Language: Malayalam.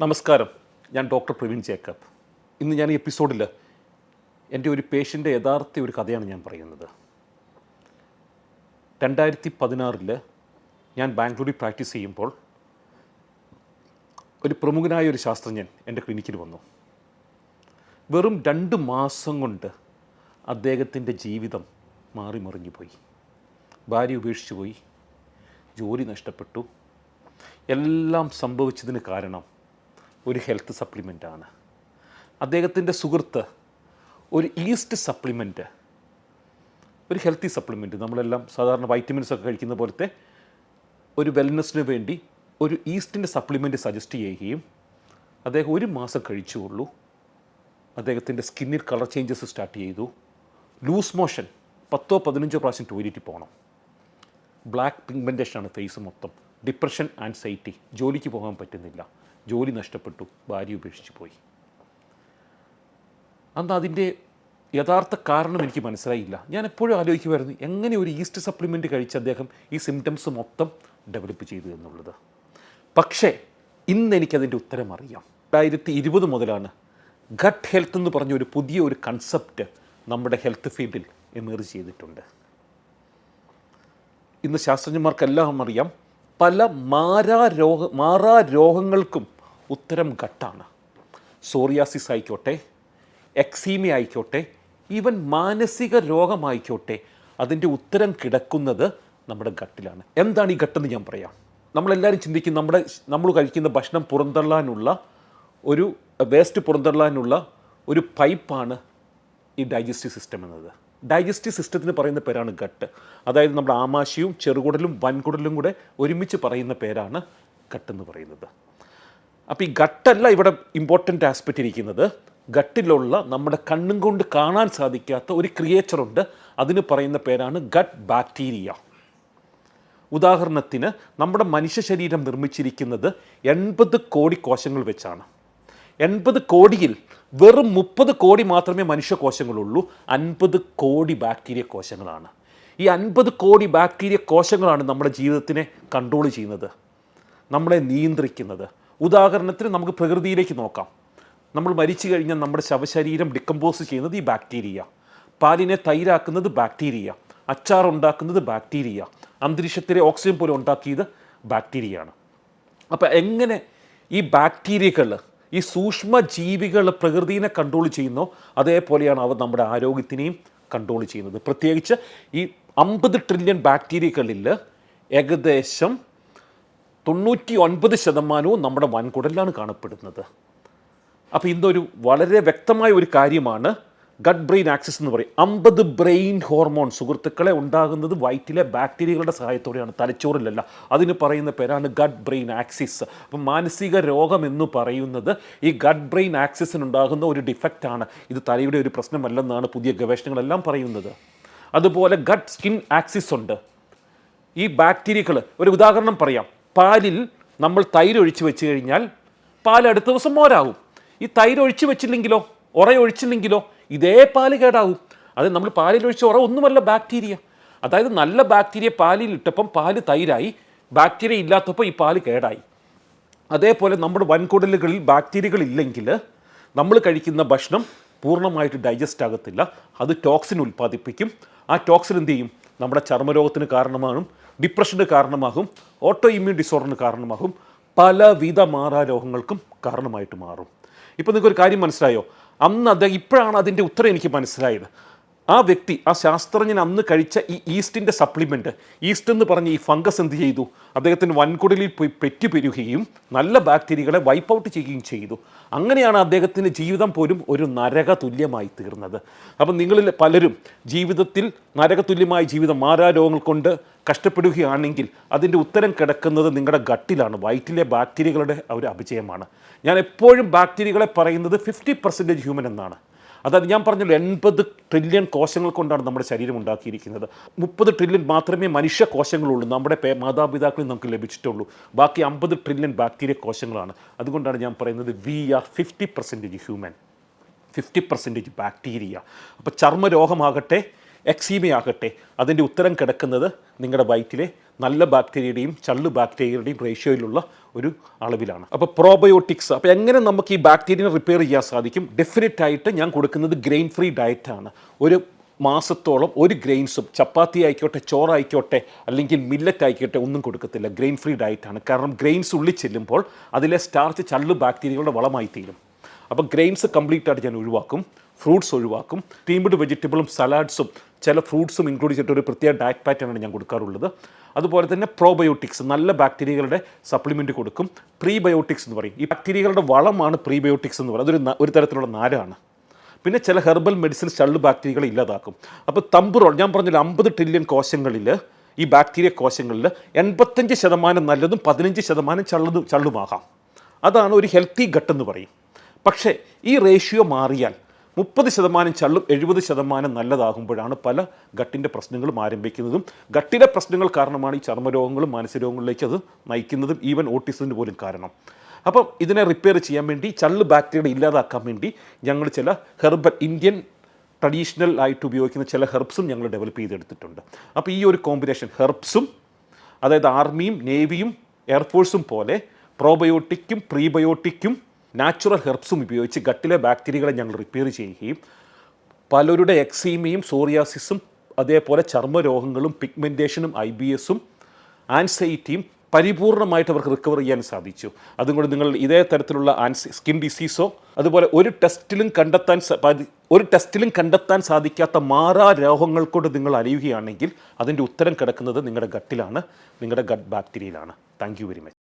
നമസ്കാരം. ഞാൻ ഡോക്ടർ പ്രവീൺ ജേക്കബ്. ഇന്ന് ഞാൻ ഈ എപ്പിസോഡിൽ എന്റെ ഒരു പേഷ്യന്റെ യഥാർത്ഥ ഒരു കഥയാണ് ഞാൻ പറയുന്നത്. രണ്ടായിരത്തി പതിനാറിൽ ഞാൻ ബാംഗ്ലൂരിൽ പ്രാക്ടീസ് ചെയ്യുമ്പോൾ ഒരു പ്രമുഖനായ ഒരു ശാസ്ത്രജ്ഞൻ എന്റെ ക്ലിനിക്കിൽ വന്നു. വെറും രണ്ട് മാസം കൊണ്ട് അദ്ദേഹത്തിന്റെ ജീവിതം മാറി മറിഞ്ഞു പോയി. ഭാര്യ ഉപേക്ഷിച്ചു പോയി. ജോലി നഷ്ടപ്പെട്ടു. എല്ലാം സംഭവിച്ചതിന് കാരണം ഒരു ഹെൽത്ത് സപ്ലിമെന്റാണ് അദ്ദേഹത്തിന്റെ സുഹൃത്ത് ഒരു ഈസ്റ്റ് സപ്ലിമെന്റ് ഒരു ഹെൽത്തി സപ്ലിമെന്റ് നമ്മളെല്ലാം സാധാരണ വൈറ്റമിൻസ് ഒക്കെ കഴിക്കുന്ന പോലത്തെ ഒരു വെൽനെസ്സിന് വേണ്ടി ഒരു ഈസ്റ്റിന്റെ സപ്ലിമെന്റ് സജസ്റ്റ് ചെയ്യുകയും അദ്ദേഹം ഒരു മാസം കഴിച്ചുള്ളൂ അദ്ദേഹത്തിന്റെ സ്കിന്നിൽ കളർ ചേഞ്ചസ് സ്റ്റാർട്ട് ചെയ്തു. ലൂസ് മോഷൻ പത്തോ പതിനഞ്ചോ പ്രാവശ്യം ടോയ്ലറ്റിൽ പോകണം. ബ്ലാക്ക് പിഗ്മെന്റേഷനാണ് ഫേസ് മൊത്തം. ഡിപ്രഷൻ ആൻസൈറ്റി ജോലിക്ക് പോകാൻ പറ്റുന്നില്ല. ജോലി നഷ്ടപ്പെട്ടു ഭാര്യ ഉപേക്ഷിച്ച് പോയി. അന്ന് അതിന്റെ യഥാർത്ഥ കാരണം എനിക്ക് മനസ്സിലായില്ല. ഞാൻ എപ്പോഴും ആലോചിക്കുമായിരുന്നു എങ്ങനെ ഒരു ഈസ്റ്റ് സപ്ലിമെന്റ് കഴിച്ച് അദ്ദേഹം ഈ സിംറ്റംസ് മൊത്തം ഡെവലപ്പ് ചെയ്തു എന്നുള്ളത്. പക്ഷേ ഇന്ന് എനിക്കതിന്റെ ഉത്തരം അറിയാം. രണ്ടായിരത്തി ഇരുപത് മുതലാണ് ഗട്ട് ഹെൽത്ത് എന്ന് പറഞ്ഞ ഒരു പുതിയ ഒരു കൺസെപ്റ്റ് നമ്മുടെ ഹെൽത്ത് ഫീൽഡിൽ എമേർജ് ചെയ്തിട്ടുണ്ട്. ഇന്ന് ശാസ്ത്രജ്ഞന്മാർക്കെല്ലാം അറിയാം പല മാരാ രോഗ മാറാ രോഗങ്ങൾക്കും ഉത്തരം ഘട്ടാണ്. സോറിയാസിസ് ആയിക്കോട്ടെ എക്സീമ ആയിക്കോട്ടെ ഈവൻ മാനസിക രോഗമായിക്കോട്ടെ അതിന്റെ ഉത്തരം കിടക്കുന്നത് നമ്മുടെ ഗട്ടിലാണ് എന്താണ് ഈ ഘട്ടെന്ന് ഞാൻ പറയാം? നമ്മളെല്ലാവരും ചിന്തിക്കും നമ്മുടെ നമ്മൾ കഴിക്കുന്ന ഭക്ഷണം പുറന്തള്ളാനുള്ള ഒരു വേസ്റ്റ് പുറന്തള്ളാനുള്ള ഒരു പൈപ്പാണ് ഈ ഡൈജസ്റ്റീവ് സിസ്റ്റം എന്നത്. ഡൈജസ്റ്റീവ് സിസ്റ്റത്തിന് പറയുന്ന പേരാണ് ഗട്ട് അതായത് നമ്മുടെ ആമാശയവും ചെറുകുടലും വൻകുടലും കൂടെ ഒരുമിച്ച് പറയുന്ന പേരാണ് ഗട്ട് എന്ന് പറയുന്നത്. അപ്പോൾ ഈ ഗട്ടല്ല ഇവിടെ ഇമ്പോർട്ടന്റ് ആസ്പെക്റ്റ് ഇരിക്കുന്നത്. ഗട്ടിലുള്ള നമ്മുടെ കണ്ണും കൊണ്ട് കാണാൻ സാധിക്കാത്ത ഒരു ക്രിയേച്ചർ ഉണ്ട്. അതിന് പറയുന്ന പേരാണ് ഗട്ട് ബാക്ടീരിയ ഉദാഹരണത്തിന് നമ്മുടെ മനുഷ്യ ശരീരം നിർമ്മിച്ചിരിക്കുന്നത് എൺപത് കോടി കോശങ്ങൾ വെച്ചാണ്. എൺപത് കോടിയിൽ വെറും മുപ്പത് കോടി മാത്രമേ മനുഷ്യ കോശങ്ങളുള്ളൂ അൻപത് കോടി ബാക്ടീരിയ കോശങ്ങളാണ്. ഈ അൻപത് കോടി ബാക്ടീരിയ കോശങ്ങളാണ് നമ്മുടെ ജീവിതത്തിനെ കൺട്രോൾ ചെയ്യുന്നത്. നമ്മളെ നിയന്ത്രിക്കുന്നത്. ഉദാഹരണത്തിന് നമുക്ക് പ്രകൃതിയിലേക്ക് നോക്കാം. നമ്മൾ മരിച്ചു കഴിഞ്ഞാൽ നമ്മുടെ ശവശരീരം ഡിക്കമ്പോസ് ചെയ്യുന്നത് ഈ ബാക്ടീരിയ പാലിനെ തൈരാക്കുന്നത് ബാക്ടീരിയ അച്ചാർ ഉണ്ടാക്കുന്നത് ബാക്ടീരിയ അന്തരീക്ഷത്തിലെ ഓക്സിജൻ പോലും ഉണ്ടാക്കിയത് ബാക്ടീരിയയാണ് അപ്പോൾ എങ്ങനെ ഈ ബാക്ടീരിയകൾ ഈ സൂക്ഷ്മ ജീവികൾ പ്രകൃതിയെ കൺട്രോൾ ചെയ്യുന്നോ അതേപോലെയാണ് അവ നമ്മുടെ ആരോഗ്യത്തിനെയും കൺട്രോൾ ചെയ്യുന്നത്. പ്രത്യേകിച്ച് ഈ അമ്പത് ട്രില്യൺ ബാക്ടീരിയകളിൽ ഏകദേശം തൊണ്ണൂറ്റി ഒൻപത് ശതമാനവും നമ്മുടെ വൻകുടലിലാണ് കാണപ്പെടുന്നത്. അപ്പോൾ ഇന്നൊരു വളരെ വ്യക്തമായ ഒരു കാര്യമാണ്. ഗട്ട് ബ്രെയിൻ ആക്സിസ് എന്ന് പറയും. അമ്പത് ബ്രെയിൻ ഹോർമോൺ സുഹൃത്തുക്കളെ ഉണ്ടാകുന്നത് വയറ്റിലെ ബാക്ടീരിയകളുടെ സഹായത്തോടെയാണ്. തലച്ചോറിലല്ല. അതിന് പറയുന്ന പേരാണ് ഗട്ട് ബ്രെയിൻ ആക്സിസ്. അപ്പം മാനസിക രോഗം എന്ന് പറയുന്നത് ഈ ഗട്ട് ബ്രെയിൻ ആക്സിസിനുണ്ടാകുന്ന ഒരു ഡിഫക്റ്റാണ് ഇത് തലയുടെ ഒരു പ്രശ്നമല്ലെന്നാണ് പുതിയ ഗവേഷണങ്ങളെല്ലാം പറയുന്നത്. അതുപോലെ ഗട്ട് സ്കിൻ ആക്സിസ് ഉണ്ട്. ഈ ബാക്ടീരിയകൾ ഒരു ഉദാഹരണം പറയാം. പാലിൽ നമ്മൾ തൈര് ഒഴിച്ച് വെച്ച് കഴിഞ്ഞാൽ പാൽ അടുത്ത ദിവസം മോരാകും. ഈ തൈര് ഒഴിച്ച് വെച്ചില്ലെങ്കിലോ ഒഴിച്ചില്ലെങ്കിലോ ഇതേ പാൽ കേടാവും അത് നമ്മൾ പാലിൽ ഒഴിച്ച ഉറ ഒന്നുമല്ല ബാക്ടീരിയ. അതായത് നല്ല ബാക്ടീരിയ പാലിൽ ഇട്ടപ്പം പാൽ തൈരായി ബാക്ടീരിയ ഇല്ലാത്തപ്പോൾ ഈ പാൽ കേടായി. അതേപോലെ നമ്മുടെ വൻകുടലുകളിൽ ബാക്ടീരിയകൾ ഇല്ലെങ്കിൽ നമ്മൾ കഴിക്കുന്ന ഭക്ഷണം പൂർണമായിട്ട് ഡൈജസ്റ്റ് ആകത്തില്ല. അത് ടോക്സിൻ ഉൽപ്പാദിപ്പിക്കും. ആ ടോക്സിൻ എന്ത് ചെയ്യും? നമ്മുടെ ചർമ്മരോഗത്തിന് കാരണമാകും ഡിപ്രഷന് കാരണമാകും ഓട്ടോ ഇമ്മ്യൂൺ ഡിസോർഡറിന് കാരണമാകും പലവിധ മാറാ രോഗങ്ങൾക്കും കാരണമായിട്ട് മാറും. ഇപ്പോൾ നിങ്ങൾക്ക് ഒരു കാര്യം മനസ്സിലായോ? അന്ന് അദ്ദേഹം ഇപ്പോഴാണ് അതിന്റെ ഉത്തരം എനിക്ക് മനസ്സിലായത്. ആ വ്യക്തി ആ ശാസ്ത്രജ്ഞൻ അന്ന് കഴിച്ച ഈ ഈസ്റ്റിന്റെ സപ്ലിമെന്റ് ഈസ്റ്റ് എന്ന് പറഞ്ഞ് ഈ ഫംഗസ് എന്ത് ചെയ്തു? അദ്ദേഹത്തിന് വൻകുടലിൽ പോയി പെറ്റുപെരുകയും നല്ല ബാക്ടീരിയകളെ വൈപ്പ് ഔട്ട് ചെയ്യുകയും ചെയ്തു. അങ്ങനെയാണ് അദ്ദേഹത്തിന്റെ ജീവിതം പോലും ഒരു നരക തുല്യമായി തീർന്നത്. അപ്പം നിങ്ങളിൽ പലരും ജീവിതത്തിൽ നരകതുല്യമായ ജീവിതം മാരാരോഗങ്ങൾ കൊണ്ട് കഷ്ടപ്പെടുകയാണെങ്കിൽ അതിന്റെ ഉത്തരം കിടക്കുന്നത് നിങ്ങളുടെ ഗട്ടിലാണ് വയറ്റിലെ ബാക്ടീരിയകളുടെ ഒരു അപജയമാണ് ഞാൻ എപ്പോഴും ബാക്ടീരിയകളെ പറയുന്നത് ഫിഫ്റ്റി പെർസെന്റേജ് ഹ്യൂമൻ എന്നാണ്. അതായത് ഞാൻ പറഞ്ഞല്ലോ എൺപത് ട്രില്യൺ കോശങ്ങൾ കൊണ്ടാണ് നമ്മുടെ ശരീരം ഉണ്ടാക്കിയിരിക്കുന്നത്. മുപ്പത് ട്രില്യൺ മാത്രമേ മനുഷ്യ കോശങ്ങളുള്ളൂ നമ്മുടെ മാതാപിതാക്കളിൽ നമുക്ക് ലഭിച്ചിട്ടുള്ളൂ. ബാക്കി അമ്പത് ട്രില്യൺ ബാക്ടീരിയ കോശങ്ങളാണ്. അതുകൊണ്ടാണ് ഞാൻ പറയുന്നത് we are fifty percentage human fifty percentage bacteria അപ്പോൾ ചർമ്മരോഗമാകട്ടെ എക്സീമയാകട്ടെ അതിന്റെ ഉത്തരം കിടക്കുന്നത് നിങ്ങളുടെ വയറ്റിലെ നല്ല ബാക്ടീരിയയുടെയും ചള്ളു ബാക്ടീരിയയുടെയും റേഷ്യോയിലുള്ള ഒരു അളവിലാണ്. അപ്പോൾ പ്രോബയോട്ടിക്സ് അപ്പോൾ എങ്ങനെ നമുക്ക് ഈ ബാക്ടീരിയനെ റിപ്പയർ ചെയ്യാൻ സാധിക്കും? ഡെഫിനറ്റ് ആയിട്ട് ഞാൻ കൊടുക്കുന്നത് ഗ്രെയിൻ ഫ്രീ ഡയറ്റാണ് ഒരു മാസത്തോളം ഒരു ഗ്രെയിൻസും ചപ്പാത്തി ആയിക്കോട്ടെ ചോറായിക്കോട്ടെ അല്ലെങ്കിൽ മില്ലറ്റ് ആയിക്കോട്ടെ ഒന്നും കൊടുക്കത്തില്ല. ഗ്രെയിൻ ഫ്രീ ഡയറ്റാണ് കാരണം ഗ്രെയിൻസ് ഉള്ളിൽ ചെല്ലുമ്പോൾ അതിലെ സ്റ്റാർച്ച് ചള്ളു ബാക്ടീരിയകളുടെ വളമായി തീരും അപ്പോൾ ഗ്രെയിൻസ് കംപ്ലീറ്റ് ആയിട്ട് ഞാൻ ഒഴിവാക്കും. ഫ്രൂട്ട്സ് ഒഴിവാക്കും. സ്റ്റീംഡ് വെജിറ്റബിളും സലാഡ്സും ചില ഫ്രൂട്ട്സും ഇൻക്ലൂഡ് ചെയ്തിട്ട് ഒരു പ്രത്യേക ഡയറ്റ് പാറ്റേണാണ് ഞാൻ കൊടുക്കാറുള്ളത്. അതുപോലെ തന്നെ പ്രോബയോട്ടിക്സ് നല്ല ബാക്ടീരിയകളുടെ സപ്ലിമെന്റ് കൊടുക്കും. പ്രീബയോട്ടിക്സ് എന്ന് പറയും. ഈ ബാക്ടീരിയകളുടെ വളമാണ് പ്രീബയോട്ടിക്സ് എന്ന് പറയുന്നത്. അതൊരു ഒരു തരത്തിലുള്ള നാരാണ്. പിന്നെ ചില ഹെർബൽ മെഡിസിൻ ചള്ളു ബാക്ടീരിയകളെ ഇല്ലാതാക്കും. അപ്പോൾ തമ്പുറോൾ ഞാൻ പറഞ്ഞില്ല അമ്പത് ട്രില്യൺ കോശങ്ങളിൽ ഈ ബാക്ടീരിയ കോശങ്ങളിൽ എൺപത്തഞ്ച് ശതമാനം നല്ലതും പതിനഞ്ച് ശതമാനം ചള്ളതും ചള്ളുമാകാം. അതാണ് ഒരു ഹെൽത്തി ഗട്ട് എന്ന് പറയും. പക്ഷേ ഈ റേഷ്യോ മാറിയാൽ മുപ്പത് ശതമാനം ചള്ളും എഴുപത് ശതമാനം നല്ലതാകുമ്പോഴാണ് പല ഗട്ടിന്റെ പ്രശ്നങ്ങളും ആരംഭിക്കുന്നതും. ഗട്ടിലെ പ്രശ്നങ്ങൾ കാരണമാണ് ഈ ചർമ്മരോഗങ്ങളും മാനസിക അത് നയിക്കുന്നതും ഈവൻ ഓട്ടിസത്തിന് പോലും കാരണം. അപ്പം ഇതിനെ റിപ്പയർ ചെയ്യാൻ വേണ്ടി ചള്ള് ബാക്ടീരിയ ഇല്ലാതാക്കാൻ വേണ്ടി ഞങ്ങൾ ചില ഹെർബൽ ഇന്ത്യൻ ട്രഡീഷണൽ ആയിട്ട് ഉപയോഗിക്കുന്ന ചില ഹെർബ്സും ഞങ്ങൾ ഡെവലപ്പ് ചെയ്തെടുത്തിട്ടുണ്ട്. അപ്പോൾ ഈ ഒരു കോമ്പിനേഷൻ ഹെർബ്സും അതായത് ആർമിയും നേവിയും എയർഫോഴ്സും പോലെ പ്രോബയോട്ടിക്കും പ്രീബയോട്ടിക്കും നാച്ചുറൽ ഹെർബ്സും ഉപയോഗിച്ച് ഗട്ടിലെ ബാക്ടീരിയകളെ ഞങ്ങൾ റിപ്പയർ ചെയ്യുകയും പലരുടെ എക്സീമയും സോറിയാസിസും അതേപോലെ ചർമ്മരോഗങ്ങളും പിഗ്മെന്റേഷനും ഐ ബി എസും ആൻസൈറ്റിയും പരിപൂർണമായിട്ട് അവർക്ക് റിക്കവർ ചെയ്യാൻ സാധിച്ചു. അതും കൊണ്ട് നിങ്ങൾ ഇതേ തരത്തിലുള്ള ആൻസി സ്കിൻ ഡിസീസോ അതുപോലെ ഒരു ടെസ്റ്റിലും കണ്ടെത്താൻ ഒരു ടെസ്റ്റിലും കണ്ടെത്താൻ സാധിക്കാത്ത മാറാ രോഗങ്ങൾ കൊണ്ട് നിങ്ങൾ അലിയുകയാണെങ്കിൽ അതിന്റെ ഉത്തരം കിടക്കുന്നത് നിങ്ങളുടെ ഗട്ടിലാണ് നിങ്ങളുടെ ഗട്ട് ബാക്ടീരിയയിലാണ്. Thank very much.